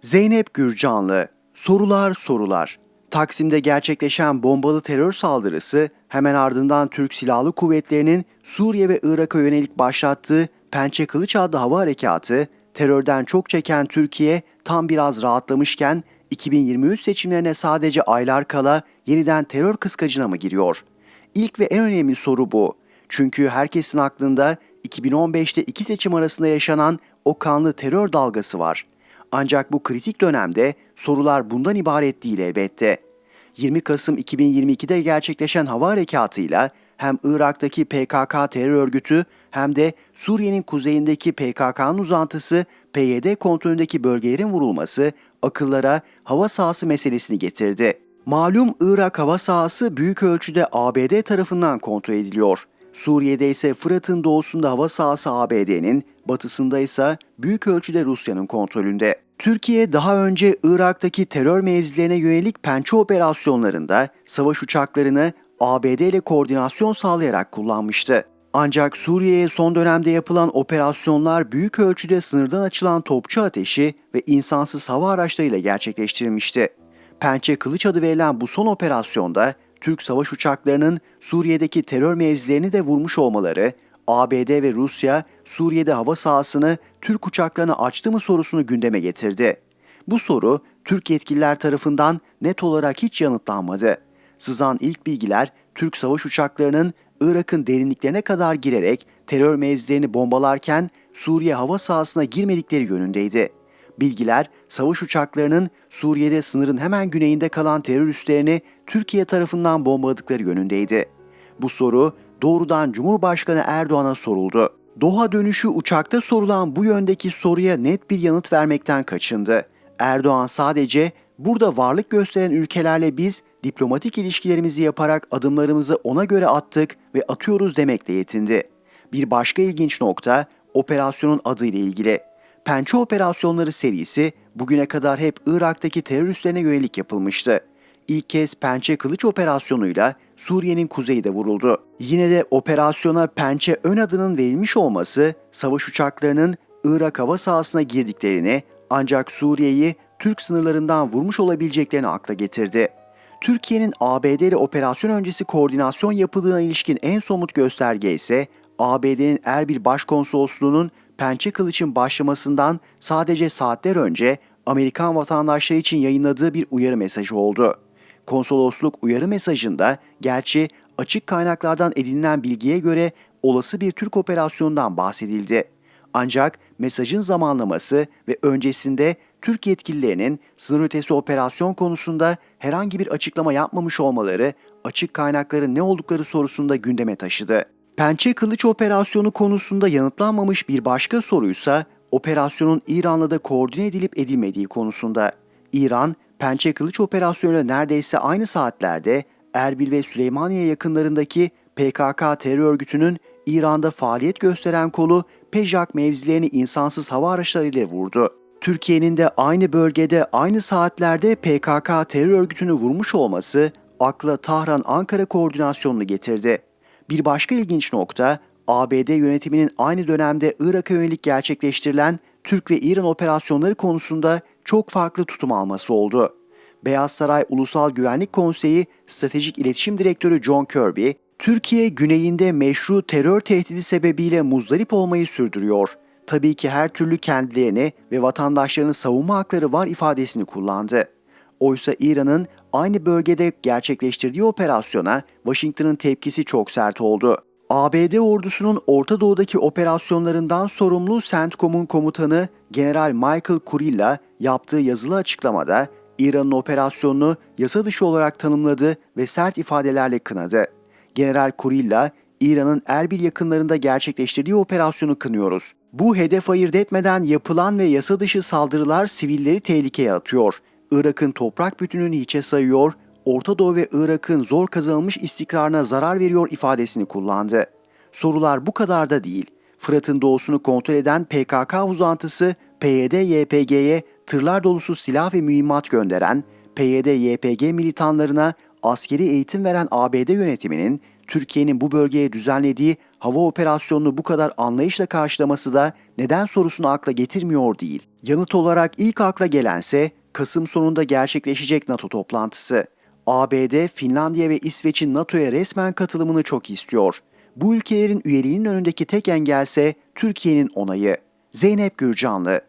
Zeynep Gürcanlı Sorular sorular. Taksim'de gerçekleşen bombalı terör saldırısı hemen ardından Türk Silahlı Kuvvetleri'nin Suriye ve Irak'a yönelik başlattığı Pençe Kılıç adlı hava harekatı, terörden çok çeken Türkiye tam biraz rahatlamışken 2023 seçimlerine sadece aylar kala yeniden terör kıskacına mı giriyor? İlk ve en önemli soru bu. Çünkü herkesin aklında 2015'te iki seçim arasında yaşanan o kanlı terör dalgası var. Ancak bu kritik dönemde sorular bundan ibaret değil elbette. 20 Kasım 2022'de gerçekleşen hava harekatıyla hem Irak'taki PKK terör örgütü hem de Suriye'nin kuzeyindeki PKK'nın uzantısı PYD kontrolündeki bölgelerin vurulması akıllara hava sahası meselesini getirdi. Malum Irak hava sahası büyük ölçüde ABD tarafından kontrol ediliyor. Suriye'de ise Fırat'ın doğusunda hava sahası ABD'nin, batısında ise büyük ölçüde Rusya'nın kontrolünde. Türkiye daha önce Irak'taki terör mevzilerine yönelik pençe operasyonlarında savaş uçaklarını ABD ile koordinasyon sağlayarak kullanmıştı. Ancak Suriye'ye son dönemde yapılan operasyonlar büyük ölçüde sınırdan açılan topçu ateşi ve insansız hava araçlarıyla gerçekleştirilmişti. Pençe Kılıç adı verilen bu son operasyonda Türk savaş uçaklarının Suriye'deki terör mevzilerini de vurmuş olmaları, ABD ve Rusya Suriye'de hava sahasını Türk uçaklarına açtı mı sorusunu gündeme getirdi. Bu soru Türk yetkililer tarafından net olarak hiç yanıtlanmadı. Sızan ilk bilgiler Türk savaş uçaklarının Irak'ın derinliklerine kadar girerek terör mevzilerini bombalarken Suriye hava sahasına girmedikleri yönündeydi. Bilgiler savaş uçaklarının Suriye'de sınırın hemen güneyinde kalan terör üslerini Türkiye tarafından bombaladıkları yönündeydi. Bu soru doğrudan Cumhurbaşkanı Erdoğan'a soruldu. Doha dönüşü uçakta sorulan bu yöndeki soruya net bir yanıt vermekten kaçındı. Erdoğan sadece burada varlık gösteren ülkelerle biz diplomatik ilişkilerimizi yaparak adımlarımızı ona göre attık ve atıyoruz demekle yetindi. Bir başka ilginç nokta operasyonun adı ile ilgili. Pençe operasyonları serisi bugüne kadar hep Irak'taki teröristlerine yönelik yapılmıştı. İlk kez Pençe Kılıç operasyonuyla Suriye'nin kuzeyi de vuruldu. Yine de operasyona Pençe ön adının verilmiş olması savaş uçaklarının Irak hava sahasına girdiklerini ancak Suriye'yi Türk sınırlarından vurmuş olabileceklerini akla getirdi. Türkiye'nin ABD ile operasyon öncesi koordinasyon yapıldığına ilişkin en somut gösterge ise ABD'nin Erbil Başkonsolosluğu'nun Pençe Kılıç'ın başlamasından sadece saatler önce Amerikan vatandaşları için yayınladığı bir uyarı mesajı oldu. Konsolosluk uyarı mesajında gerçi açık kaynaklardan edinilen bilgiye göre olası bir Türk operasyonundan bahsedildi. Ancak mesajın zamanlaması ve öncesinde Türk yetkililerinin sınır ötesi operasyon konusunda herhangi bir açıklama yapmamış olmaları açık kaynakların ne oldukları sorusunda gündeme taşıdı. Pençe Kılıç operasyonu konusunda yanıtlanmamış bir başka soruysa operasyonun İran'la da koordine edilip edilmediği konusunda. İran, Pençe Kılıç operasyonuyla neredeyse aynı saatlerde Erbil ve Süleymaniye yakınlarındaki PKK terör örgütünün İran'da faaliyet gösteren kolu Pejak mevzilerini insansız hava araçlarıyla vurdu. Türkiye'nin de aynı bölgede aynı saatlerde PKK terör örgütünü vurmuş olması akla Tahran-Ankara koordinasyonunu getirdi. Bir başka ilginç nokta ABD yönetiminin aynı dönemde Irak'a yönelik gerçekleştirilen Türk ve İran operasyonları konusunda çok farklı tutum alması oldu. Beyaz Saray Ulusal Güvenlik Konseyi Stratejik İletişim Direktörü John Kirby, Türkiye güneyinde meşru terör tehdidi sebebiyle muzdarip olmayı sürdürüyor. Tabii ki her türlü kendilerini ve vatandaşlarını savunma hakları var ifadesini kullandı. Oysa İran'ın aynı bölgede gerçekleştirdiği operasyona Washington'ın tepkisi çok sert oldu. ABD ordusunun Orta Doğu'daki operasyonlarından sorumlu CENTCOM'un komutanı General Michael Kurilla yaptığı yazılı açıklamada İran'ın operasyonunu yasa dışı olarak tanımladı ve sert ifadelerle kınadı. General Kurilla, İran'ın Erbil yakınlarında gerçekleştirdiği operasyonu kınıyoruz. Bu hedef ayırt etmeden yapılan ve yasa dışı saldırılar sivilleri tehlikeye atıyor. Irak'ın toprak bütününü hiçe sayıyor, Orta Doğu ve Irak'ın zor kazanılmış istikrarına zarar veriyor ifadesini kullandı. Sorular bu kadar da değil. Fırat'ın doğusunu kontrol eden PKK uzantısı PYD-YPG'ye tırlar dolusu silah ve mühimmat gönderen, PYD-YPG militanlarına askeri eğitim veren ABD yönetiminin Türkiye'nin bu bölgeye düzenlediği hava operasyonunu bu kadar anlayışla karşılaması da neden sorusunu akla getirmiyor değil. Yanıt olarak ilk akla gelense Kasım sonunda gerçekleşecek NATO toplantısı. ABD, Finlandiya ve İsveç'in NATO'ya resmen katılımını çok istiyor. Bu ülkelerin üyeliğinin önündeki tek engelse Türkiye'nin onayı. Zeynep Gürcanlı